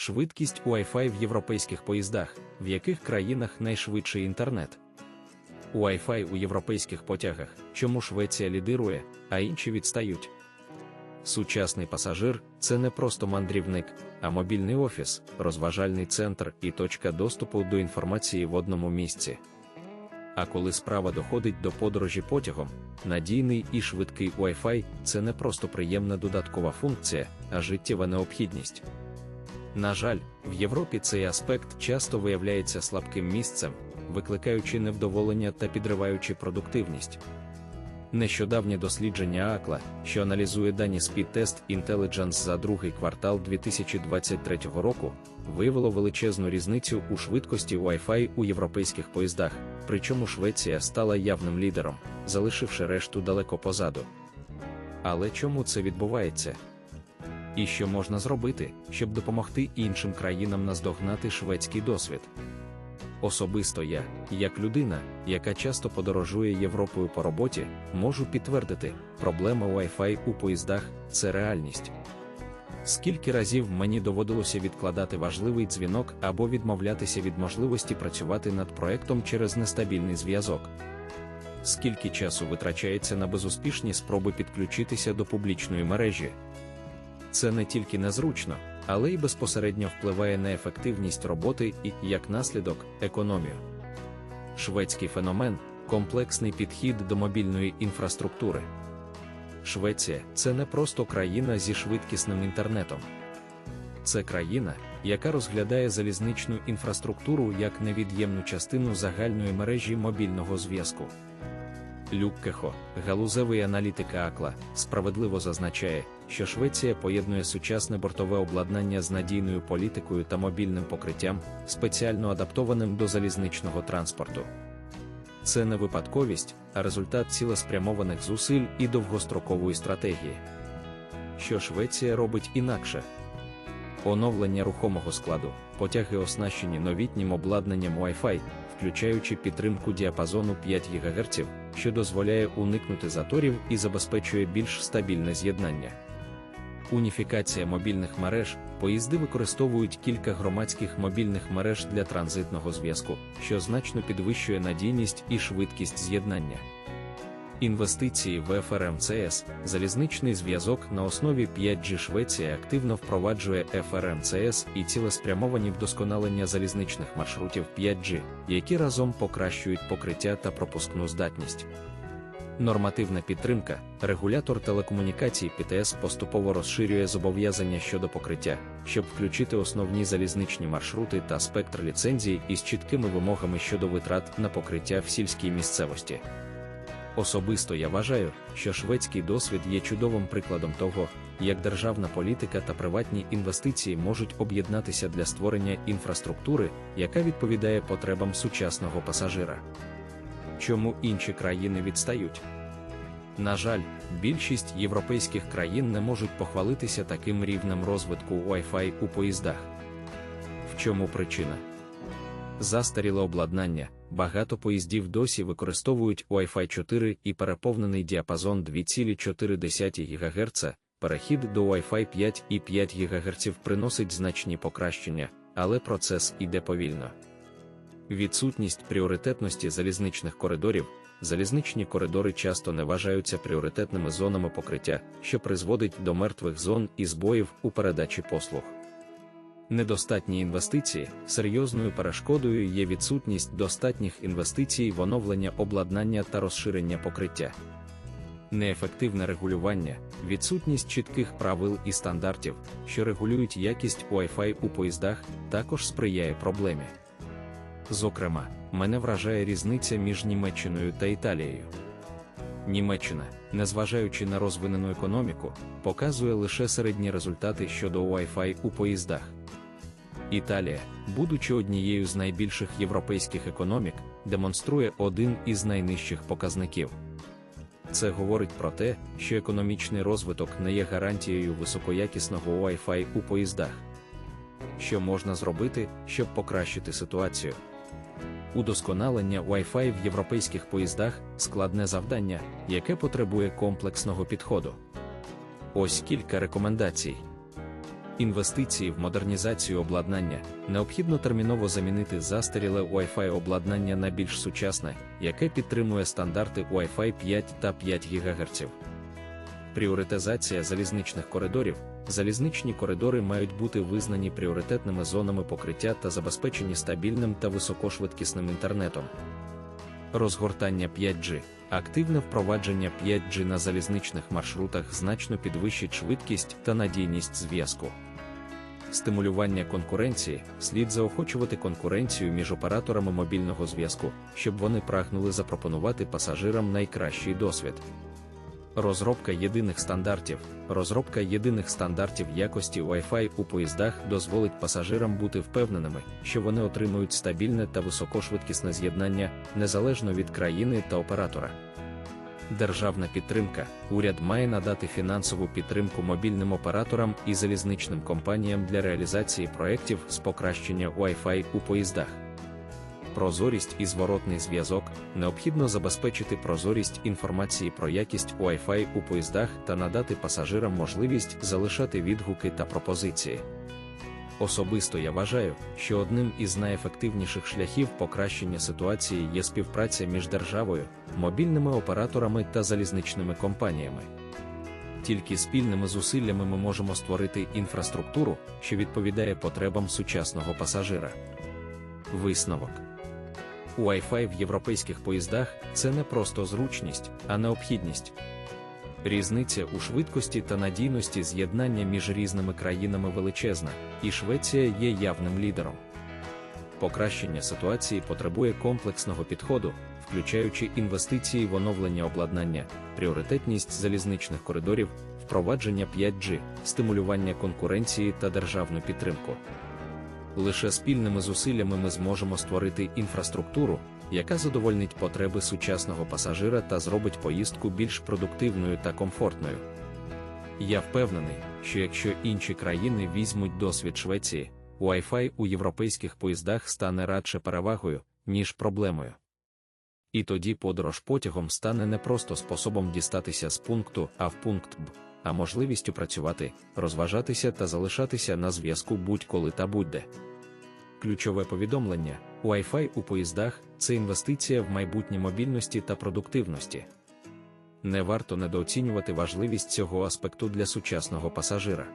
Швидкість Wi-Fi в європейських поїздах, в яких країнах найшвидший інтернет. Wi-Fi у європейських потягах, чому Швеція лідирує, а інші відстають. Сучасний пасажир це не просто мандрівник, а мобільний офіс, розважальний центр і точка доступу до інформації в одному місці. А коли справа доходить до подорожі потягом, надійний і швидкий Wi-Fi – це не просто приємна додаткова функція, а життєва необхідність. На жаль, в Європі цей аспект часто виявляється слабким місцем, викликаючи невдоволення та підриваючи продуктивність. Нещодавнє дослідження АКЛА, що аналізує дані Speed Test Intelligence за другий квартал 2023 року, виявило величезну різницю у швидкості Wi-Fi у європейських поїздах, причому Швеція стала явним лідером, залишивши решту далеко позаду. Але чому це відбувається? І що можна зробити, щоб допомогти іншим країнам наздогнати шведський досвід? Особисто я, як людина, яка часто подорожує Європою по роботі, можу підтвердити, проблема Wi-Fi у поїздах це реальність. Скільки разів мені доводилося відкладати важливий дзвінок або відмовлятися від можливості працювати над проектом через нестабільний зв'язок? Скільки часу витрачається на безуспішні спроби підключитися до публічної мережі? Це не тільки незручно, але й безпосередньо впливає на ефективність роботи і, як наслідок, економію. Шведський феномен комплексний підхід до мобільної інфраструктури. Швеція це не просто країна зі швидкісним інтернетом. Це країна, яка розглядає залізничну інфраструктуру як невід'ємну частину загальної мережі мобільного зв'язку. Люк Кехо, галузевий аналітик АКЛА, справедливо зазначає, що Швеція поєднує сучасне бортове обладнання з надійною політикою та мобільним покриттям, спеціально адаптованим до залізничного транспорту. Це не випадковість, а результат цілеспрямованих зусиль і довгострокової стратегії. Що Швеція робить інакше? Оновлення рухомого складу, потяги оснащені новітнім обладнанням Wi-Fi, включаючи підтримку діапазону 5 ГГц, що дозволяє уникнути заторів і забезпечує більш стабільне з'єднання. Уніфікація мобільних мереж поїзди використовують кілька громадських мобільних мереж для транзитного зв'язку, що значно підвищує надійність і швидкість з'єднання. Інвестиції в ФРМЦС, залізничний зв'язок на основі 5G Швеція активно впроваджує ФРМЦС і цілеспрямовані вдосконалення залізничних маршрутів 5G, які разом покращують покриття та пропускну здатність. Нормативна підтримка, регулятор телекомунікацій ПТС поступово розширює зобов'язання щодо покриття, щоб включити основні залізничні маршрути та спектр ліцензій із чіткими вимогами щодо витрат на покриття в сільській місцевості. Особисто я вважаю, що шведський досвід є чудовим прикладом того, як державна політика та приватні інвестиції можуть об'єднатися для створення інфраструктури, яка відповідає потребам сучасного пасажира. Чому інші країни відстають? На жаль, більшість європейських країн не можуть похвалитися таким рівнем розвитку Wi-Fi у поїздах. В чому причина? Застаріле обладнання. Багато поїздів досі використовують Wi-Fi 4 і переповнений діапазон 2,4 ГГц. Перехід до Wi-Fi 5 і 5 ГГц приносить значні покращення, але процес іде повільно. Відсутність пріоритетності залізничних коридорів. Залізничні коридори часто не вважаються пріоритетними зонами покриття, що призводить до мертвих зон і збоїв у передачі послуг. Недостатні інвестиції серйозною перешкодою є відсутність достатніх інвестицій в оновлення обладнання та розширення покриття. Неефективне регулювання, відсутність чітких правил і стандартів, що регулюють якість Wi-Fi у поїздах, також сприяє проблемі. Зокрема, мене вражає різниця між Німеччиною та Італією. Німеччина, незважаючи на розвинену економіку, показує лише середні результати щодо Wi-Fi у поїздах. Італія, будучи однією з найбільших європейських економік, демонструє один із найнижчих показників. Це говорить про те, що економічний розвиток не є гарантією високоякісного Wi-Fi у поїздах. Що можна зробити, щоб покращити ситуацію? Удосконалення Wi-Fi в європейських поїздах складне завдання, яке потребує комплексного підходу. Ось кілька рекомендацій. Інвестиції в модернізацію обладнання необхідно терміново замінити застаріле Wi-Fi обладнання на більш сучасне, яке підтримує стандарти Wi-Fi 5 та 5 ГГц. Пріоритизація залізничних коридорів. Залізничні коридори мають бути визнані пріоритетними зонами покриття та забезпечені стабільним та високошвидкісним інтернетом. Розгортання 5G. Активне впровадження 5G на залізничних маршрутах значно підвищить швидкість та надійність зв'язку. Стимулювання конкуренції слід заохочувати конкуренцію між операторами мобільного зв'язку, щоб вони прагнули запропонувати пасажирам найкращий досвід. Розробка єдиних стандартів. Розробка єдиних стандартів якості Wi-Fi у поїздах дозволить пасажирам бути впевненими, що вони отримують стабільне та високошвидкісне з'єднання незалежно від країни та оператора. Державна підтримка. Уряд має надати фінансову підтримку мобільним операторам і залізничним компаніям для реалізації проєктів з покращення Wi-Fi у поїздах. Прозорість і зворотний зв'язок необхідно забезпечити прозорість інформації про якість Wi-Fi у поїздах та надати пасажирам можливість залишати відгуки та пропозиції. Особисто я вважаю, що одним із найефективніших шляхів покращення ситуації є співпраця між державою, мобільними операторами та залізничними компаніями. Тільки спільними зусиллями ми можемо створити інфраструктуру, що відповідає потребам сучасного пасажира. Висновок Wi-Fi в європейських поїздах це не просто зручність, а необхідність. Різниця у швидкості та надійності з'єднання між різними країнами величезна, і Швеція є явним лідером. Покращення ситуації потребує комплексного підходу, включаючи інвестиції в оновлення обладнання, пріоритетність залізничних коридорів, впровадження 5G, стимулювання конкуренції та державну підтримку. Лише спільними зусиллями ми зможемо створити інфраструктуру, яка задовольнить потреби сучасного пасажира та зробить поїздку більш продуктивною та комфортною. Я впевнений, що якщо інші країни візьмуть досвід Швеції, Wi-Fi у європейських поїздах стане радше перевагою, ніж проблемою. І тоді подорож потягом стане не просто способом дістатися з пункту А в пункт Б, а можливістю працювати, розважатися та залишатися на зв'язку будь-коли та будь-де. Ключове повідомлення: Wi-Fi у поїздах це інвестиція в майбутнє мобільності та продуктивності. Не варто недооцінювати важливість цього аспекту для сучасного пасажира.